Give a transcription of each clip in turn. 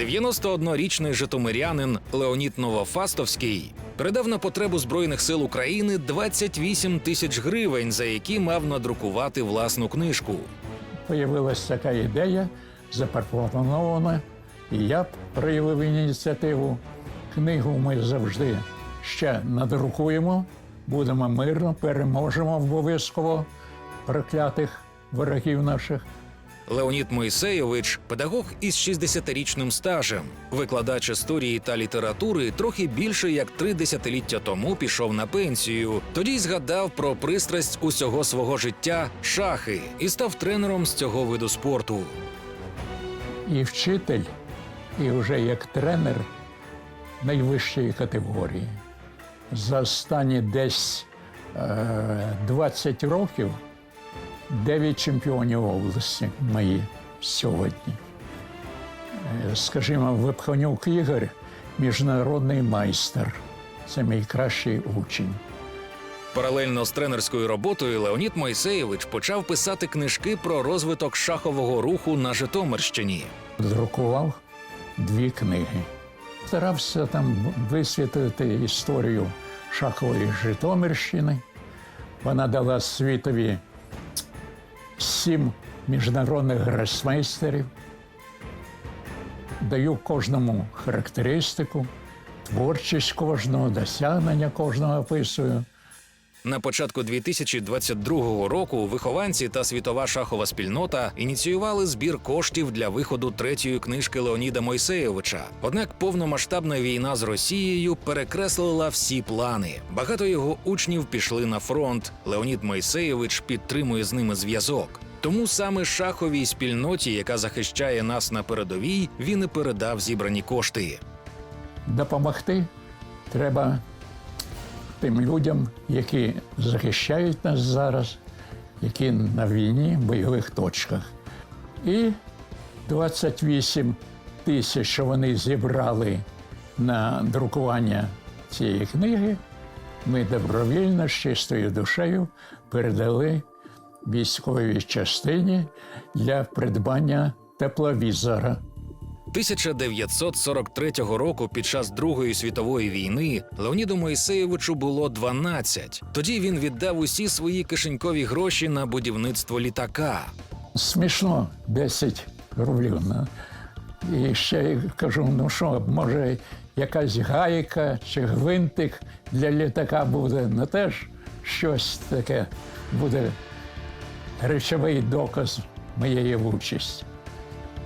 91-річний житомирянин Леонід Новофастовський передав на потребу Збройних сил України 28 тисяч гривень, за які мав надрукувати власну книжку. Появилася така ідея, запропонована, і я проявив ініціативу. Книгу ми завжди ще надрукуємо, будемо мирно, переможемо обов'язково проклятих ворогів наших. Леонід Мойсейович педагог із 60-річним стажем, викладач історії та літератури, трохи більше як три десятиліття тому пішов на пенсію. Тоді й згадав про пристрасть усього свого життя шахи і став тренером з цього виду спорту. І вчитель, і вже як тренер найвищої категорії. За останні десь е, 20 років 9 чемпіонів області мої сьогодні. Е, Скажімо, Випханюк Ігор міжнародний майстер. Це мій кращий учень. Паралельно з тренерською роботою Леонід Мойсеєвич почав писати книжки про розвиток шахового руху на Житомирщині. Друкував дві книги. Старався там висвітлити історію шахової Житомирщини. Вона дала світові сім міжнародних гросмейстерів. Даю кожному характеристику, творчість кожного, досягнення кожного описую. На початку 2022 року вихованці та світова шахова спільнота ініціювали збір коштів для виходу третьої книжки Леоніда Мойсеєвича. Однак повномасштабна війна з Росією перекреслила всі плани. Багато його учнів пішли на фронт. Леонід Мойсеєвич підтримує з ними зв'язок. Тому саме шаховій спільноті, яка захищає нас на передовій, він і передав зібрані кошти. допомогти треба тим людям, які захищають нас зараз, які на війні, в бойових точках. І 28 тисяч, що вони зібрали на друкування цієї книги, ми добровільно з чистою душею передали військовій частині для придбання тепловізора. 1943 року під час Другої світової війни Леоніду Моїсеєвичу було 12. Тоді він віддав усі свої кишенькові гроші на будівництво літака. Смішно 10 рублів. Ну. І ще кажу, ну що, може, якась гайка чи гвинтик для літака буде, ну теж щось таке буде речовий доказ моєї участі.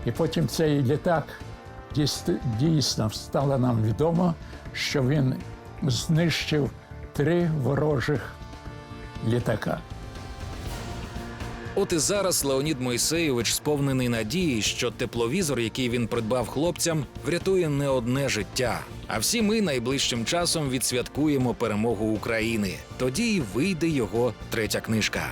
І потім цей літак дійсно стало нам відомо, що він знищив три ворожих літака. От і зараз Леонід Мойсеєвич сповнений надії, що тепловізор, який він придбав хлопцям, врятує не одне життя. А всі ми найближчим часом відсвяткуємо перемогу України. Тоді й вийде його третя книжка.